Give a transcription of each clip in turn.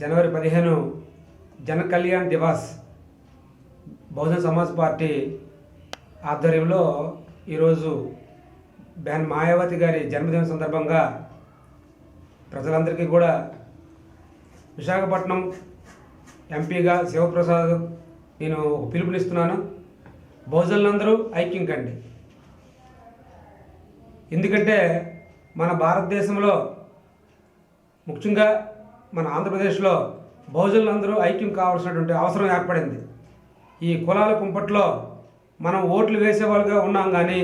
జనవరి పదిహేను జన కళ్యాణ్ దివాస్ బహుజన్ సమాజ్ పార్టీ ఆధ్వర్యంలో ఈరోజు బెన్ మాయావతి గారి జన్మదిన సందర్భంగా ప్రజలందరికీ కూడా విశాఖపట్నం ఎంపీగా శివప్రసాద్ నేను పిలుపునిస్తున్నాను. బహుజనులందరూ ఐక్యం కండి ఎందుకంటే మన భారతదేశంలో ముఖ్యంగా మన ఆంధ్రప్రదేశ్లో బహుజనులందరూ ఐక్యం కావాల్సినటువంటి అవసరం ఏర్పడింది. ఈ కులాల కుంపట్లో మనం ఓట్లు వేసేవాళ్ళుగా ఉన్నాం కానీ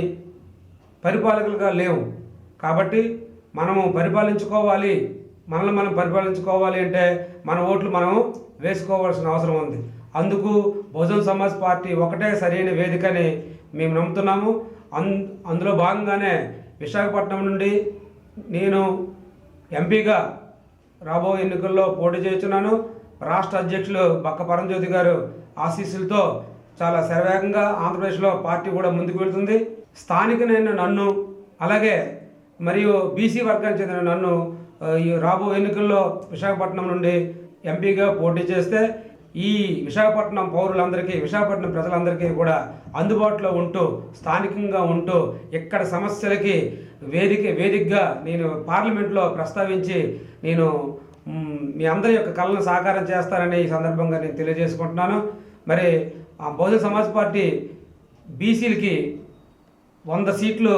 పరిపాలకులుగా లేవు. కాబట్టి మనము పరిపాలించుకోవాలి. మనల్ని మనం పరిపాలించుకోవాలి అంటే మన ఓట్లు మనం వేసుకోవాల్సిన అవసరం ఉంది. అందుకు బహుజన్ సమాజ్ పార్టీ ఒకటే సరైన వేదికని మేము నమ్ముతున్నాము. అన్ అందులో భాగంగానే విశాఖపట్నం నుండి నేను ఎంపీగా రాబో ఎన్నికల్లో పోటీ చేస్తున్నాను. రాష్ట్ర అధ్యక్షులు బక్క పరంజ్యోతి గారు ఆశీస్సులతో చాలా శరవేగంగా ఆంధ్రప్రదేశ్లో పార్టీ కూడా ముందుకు వెళ్తుంది. నేను నన్ను అలాగే మరియు బీసీ వర్గానికి చెందిన నన్ను ఈ రాబో ఎన్నికల్లో విశాఖపట్నం నుండి ఎంపీగా పోటీ చేస్తే ఈ విశాఖపట్నం పౌరులందరికీ విశాఖపట్నం ప్రజలందరికీ కూడా అందుబాటులో ఉంటూ స్థానికంగా ఉంటూ ఇక్కడ సమస్యలకి వేదిక వేదికగా నేను పార్లమెంట్లో ప్రస్తావించి నేను మీ అందరి యొక్క కళను సాకారం చేస్తానని ఈ సందర్భంగా నేను తెలియజేసుకుంటున్నాను. మరి ఆ బహుజన సమాజ్ పార్టీ బీసీలకి వంద సీట్లు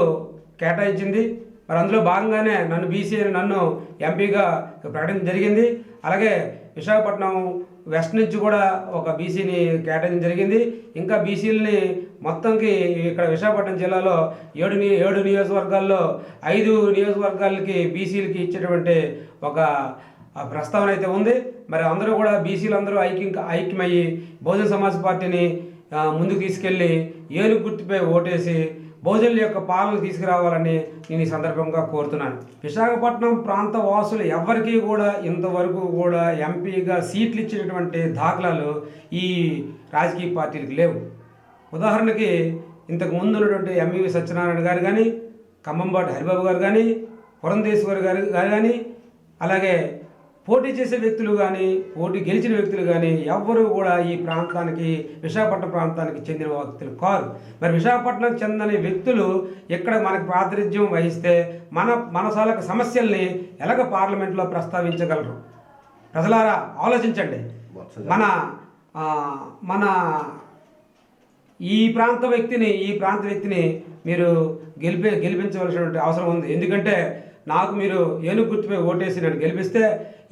కేటాయించింది. మరి అందులో భాగంగానే నన్ను బీసీ అని నన్ను ఎంపీగా ప్రకటన జరిగింది. అలాగే విశాఖపట్నం వెస్ట్ నుంచి కూడా ఒక బీసీని కేటాయించడం జరిగింది. ఇంకా బీసీలని మొత్తంకి ఇక్కడ విశాఖపట్నం జిల్లాలో ఏడు ని ఏడు నియోజకవర్గాల్లో ఐదు నియోజకవర్గాలకి బీసీలకి ఇచ్చేటువంటి ఒక ప్రస్తావన అయితే ఉంది. మరి అందరూ కూడా బీసీలు అందరూ ఐక్యం ఐక్యమయ్యి బహుజన సమాజ్ పార్టీని ముందుకు తీసుకెళ్ళి ఏనుగు గుర్తుపై ఓటేసి బహుజనుల యొక్క పాలన తీసుకురావాలని నేను ఈ సందర్భంగా కోరుతున్నాను. విశాఖపట్నం ప్రాంత వాసులు ఎవరికీ కూడా ఇంతవరకు కూడా ఎంపీగా సీట్లు ఇచ్చినటువంటి దాఖలాలు ఈ రాజకీయ పార్టీలకు లేవు. ఉదాహరణకి ఇంతకు ముందు ఉన్నటువంటి ఎంఈవి సత్యనారాయణ గారు కానీ ఖమ్మంబాటి హరిబాబు గారు కానీ పురంధేశ్వరి గారు గారు కానీ అలాగే పోటీ చేసే వ్యక్తులు కానీ పోటీ గెలిచిన వ్యక్తులు కానీ ఎవ్వరూ కూడా ఈ ప్రాంతానికి విశాఖపట్నం ప్రాంతానికి చెందిన వ్యక్తులు కారు మరి విశాఖపట్నం చెందని వ్యక్తులు ఇక్కడ మనకు ప్రాతినిధ్యం వహిస్తే మన మనసాలకు సమస్యల్ని ఎలాగ పార్లమెంట్లో ప్రస్తావించగలరు? ప్రజలారా ఆలోచించండి. మన మన ఈ ప్రాంత వ్యక్తిని ఈ ప్రాంత వ్యక్తిని మీరు గెలిపి గెలిపించవలసినటువంటి అవసరం ఉంది. ఎందుకంటే నాకు మీరు ఏనుగు గుర్తుపై ఓటేసి నన్ను గెలిపిస్తే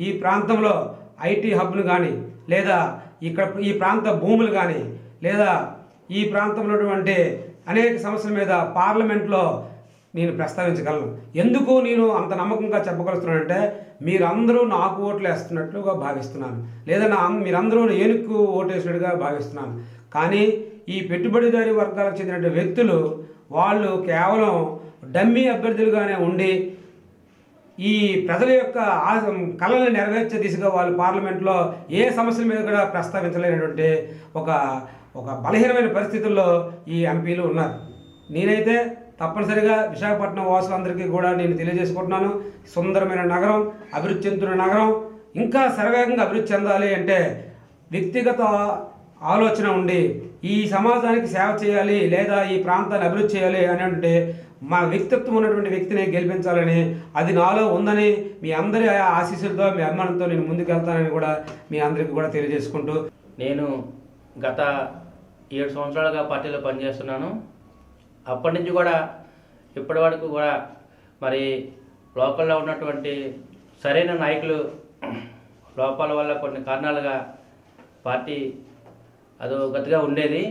ఈ ప్రాంతంలో ఐటీ హబ్ను కానీ లేదా ఇక్కడ ఈ ప్రాంత భూములు కానీ లేదా ఈ ప్రాంతంలో ఉన్నటువంటి అనేక సమస్యల మీద పార్లమెంట్లో నేను ప్రస్తావించగలను. ఎందుకు నేను అంత నమ్మకంగా చెప్పగలుగుతున్నానంటే మీరందరూ నాకు ఓట్లు వేస్తున్నట్లుగా భావిస్తున్నాను. లేదా నా మీరందరూ ఏనుక్కు ఓటేసినట్టుగా భావిస్తున్నాను. కానీ ఈ పెట్టుబడిదారి వర్గాలకు చెందిన వ్యక్తులు వాళ్ళు కేవలం డమ్మీ అభ్యర్థులుగానే ఉండి ఈ ప్రజల యొక్క కళలను నెరవేర్చే దిశగా వాళ్ళు పార్లమెంట్లో ఏ సమస్యల మీద కూడా ప్రస్తావించలేనటువంటి ఒక ఒక బలహీనమైన పరిస్థితుల్లో ఈ ఎంపీలు ఉన్నారు. నేనైతే తప్పనిసరిగా విశాఖపట్నం వాసులందరికీ కూడా నేను తెలియజేసుకుంటున్నాను. సుందరమైన నగరం అభివృద్ధి చెందుతున్న నగరం ఇంకా శరవేగంగా అభివృద్ధి చెందాలి అంటే వ్యక్తిగత ఆలోచన ఉండి ఈ సమాజానికి సేవ చేయాలి లేదా ఈ ప్రాంతాన్ని అభివృద్ధి చేయాలి అని అంటే మా వ్యక్తిత్వం ఉన్నటువంటి వ్యక్తిని గెలిపించాలని అది నాలో ఉందని మీ అందరి ఆశీస్సులతో మీ అభిమానంతో నేను ముందుకు వెళ్తానని కూడా మీ అందరికీ కూడా తెలియజేసుకుంటూ నేను గత ఏడు సంవత్సరాలుగా పార్టీలో పనిచేస్తున్నాను. అప్పటి నుంచి కూడా ఇప్పటి వరకు కూడా మరి లోకల్లో ఉన్నటువంటి సరైన నాయకులు లోపాల వల్ల కొన్ని కారణాలుగా పార్టీ అదో గతిగా ఉండేది.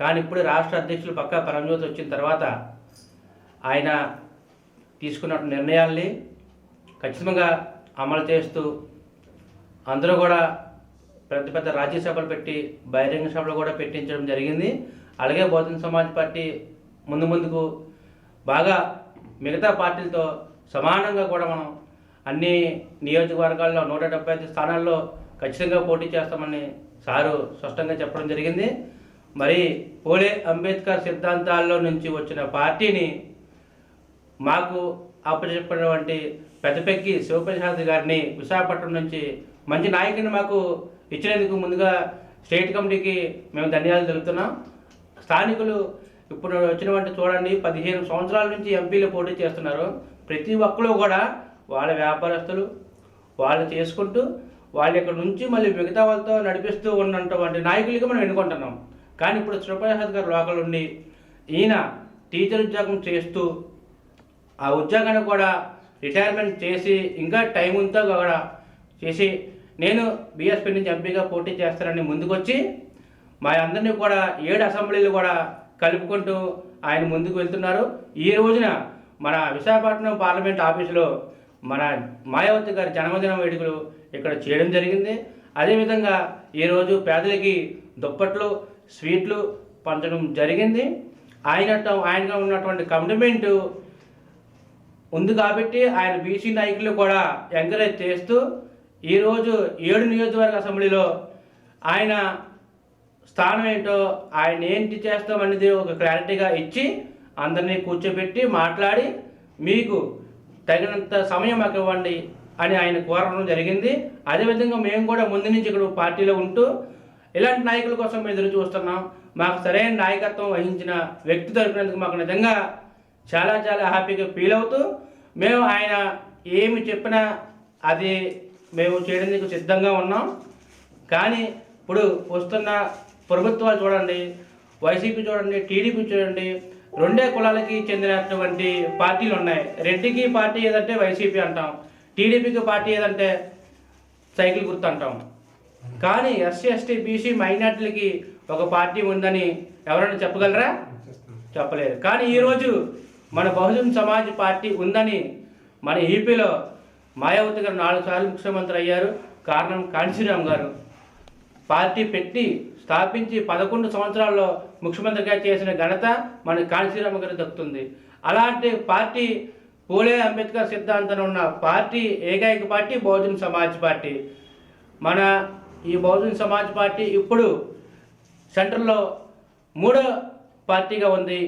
కానీ ఇప్పుడు రాష్ట్ర అధ్యక్షులు పక్కా పరంజ్యోతి వచ్చిన తర్వాత ఆయన తీసుకున్న నిర్ణయాల్ని ఖచ్చితంగా అమలు చేస్తూ అందరూ కూడా పెద్ద పెద్ద రాజ్యసభలు పెట్టి బహిరంగ సభలు కూడా పెట్టించడం జరిగింది. అలాగే బహుజన సమాజ్ పార్టీ ముందు ముందుకు బాగా మిగతా పార్టీలతో సమానంగా కూడా మనం అన్ని నియోజకవర్గాల్లో నూట డెబ్బై ఐదు స్థానాల్లో ఖచ్చితంగా పోటీ చేస్తామని సారు స్పష్టంగా చెప్పడం జరిగింది. మరి పోలే అంబేద్కర్ సిద్ధాంతాల్లో నుంచి వచ్చిన పార్టీని మాకు అప్పచెప్పినటువంటి పెద్దపెక్కి శివప్రసాద్ గారిని విశాఖపట్నం నుంచి మంచి నాయకుని మాకు ఇచ్చినందుకు ముందుగా స్టేట్ కమిటీకి మేము ధన్యవాదాలు తెలుపుతున్నాం. స్థానికులు ఇప్పుడు వచ్చినటువంటి చూడండి పదిహేను సంవత్సరాల నుంచి ఎంపీలు పోటీ చేస్తున్నారు. ప్రతి ఒక్కరు కూడా వాళ్ళ వ్యాపారస్తులు వాళ్ళు చేసుకుంటూ వాళ్ళ ఇక్కడ నుంచి మళ్ళీ మిగతా వాళ్ళతో నడిపిస్తూ ఉన్నటువంటి నాయకులకి మనం ఎన్నుకుంటున్నాం. కానీ ఇప్పుడు శివప్రసాద్ గారు లోకల్ ఉండి ఈయన టీచర్ ఉద్యోగం చేస్తూ ఆ ఉద్యోగాన్ని కూడా రిటైర్మెంట్ చేసి ఇంకా టైం ఉంతో కూడా చేసి నేను బీఎస్పీ నుంచి ఎంపీగా పోటీ చేస్తానని ముందుకొచ్చి మా అందరినీ కూడా ఏడు అసెంబ్లీలు కూడా కలుపుకుంటూ ఆయన ముందుకు వెళ్తున్నారు. ఈ రోజున మన విశాఖపట్నం పార్లమెంట్ ఆఫీసులో మన మాయావతి గారి జన్మదిన వేడుకలు ఇక్కడ చేయడం జరిగింది. అదేవిధంగా ఈరోజు పేదలకి దుప్పట్లు స్వీట్లు పంచడం జరిగింది. ఆయన ఆయనగా ఉన్నటువంటి కమిట్మెంటు ఉంది కాబట్టి ఆయన బీసీ నాయకులు కూడా ఎంకరేజ్ చేస్తూ ఈరోజు ఏడు నియోజకవర్గ అసెంబ్లీలో ఆయన స్థానం ఏంటో ఆయన ఏంటి చేస్తామనేది ఒక క్లారిటీగా ఇచ్చి అందరినీ కూర్చోబెట్టి మాట్లాడి మీకు తగినంత సమయం మాకు ఇవ్వండి అని ఆయన కోరడం జరిగింది. అదేవిధంగా మేము కూడా ముందు నుంచి ఇక్కడ పార్టీలో ఉంటూ ఇలాంటి నాయకుల కోసం ఎదురు చూస్తున్నాం. మాకు సరైన నాయకత్వం వహించిన వ్యక్తి దొరికినందుకు మాకు నిజంగా చాలా చాలా హ్యాపీగా ఫీల్ అవుతూ మేము ఆయన ఏమి చెప్పినా అది మేము చేయడానికి సిద్ధంగా ఉన్నాం. కానీ ఇప్పుడు వస్తున్న ప్రభుత్వాలు చూడండి వైసీపీ చూడండి టీడీపీ చూడండి రెండే కులాలకి చెందినటువంటి పార్టీలు ఉన్నాయి. రెడ్డికి పార్టీ ఏదంటే వైసీపీ అంటాం టీడీపీకి పార్టీ ఏదంటే సైకిల్ గుర్తు అంటాం. కానీ ఎస్సీ ఎస్టీ బీసీ మైనార్టీలకి ఒక పార్టీ ఉందని ఎవరైనా చెప్పగలరా? చెప్పలేరు కానీ ఈరోజు మన బహుజన్ సమాజ్ పార్టీ ఉందని మన ఈపీలో మాయావతి గారు నాలుగు సార్లు ముఖ్యమంత్రి అయ్యారు. కారణం కాంశీరామ్ గారు. పార్టీ పెట్టి స్థాపించి పదకొండు సంవత్సరాల్లో ముఖ్యమంత్రిగా చేసిన ఘనత మన కాంశీరామ్ గారికి దక్కుతుంది. అలాంటి పార్టీ పూలే అంబేద్కర్ సిద్ధాంతం ఉన్న పార్టీ ఏకైక పార్టీ బహుజన్ సమాజ్ పార్టీ. మన ఈ బహుజన్ సమాజ్ పార్టీ ఇప్పుడు సెంటర్లో మూడో పార్టీగా ఉంది.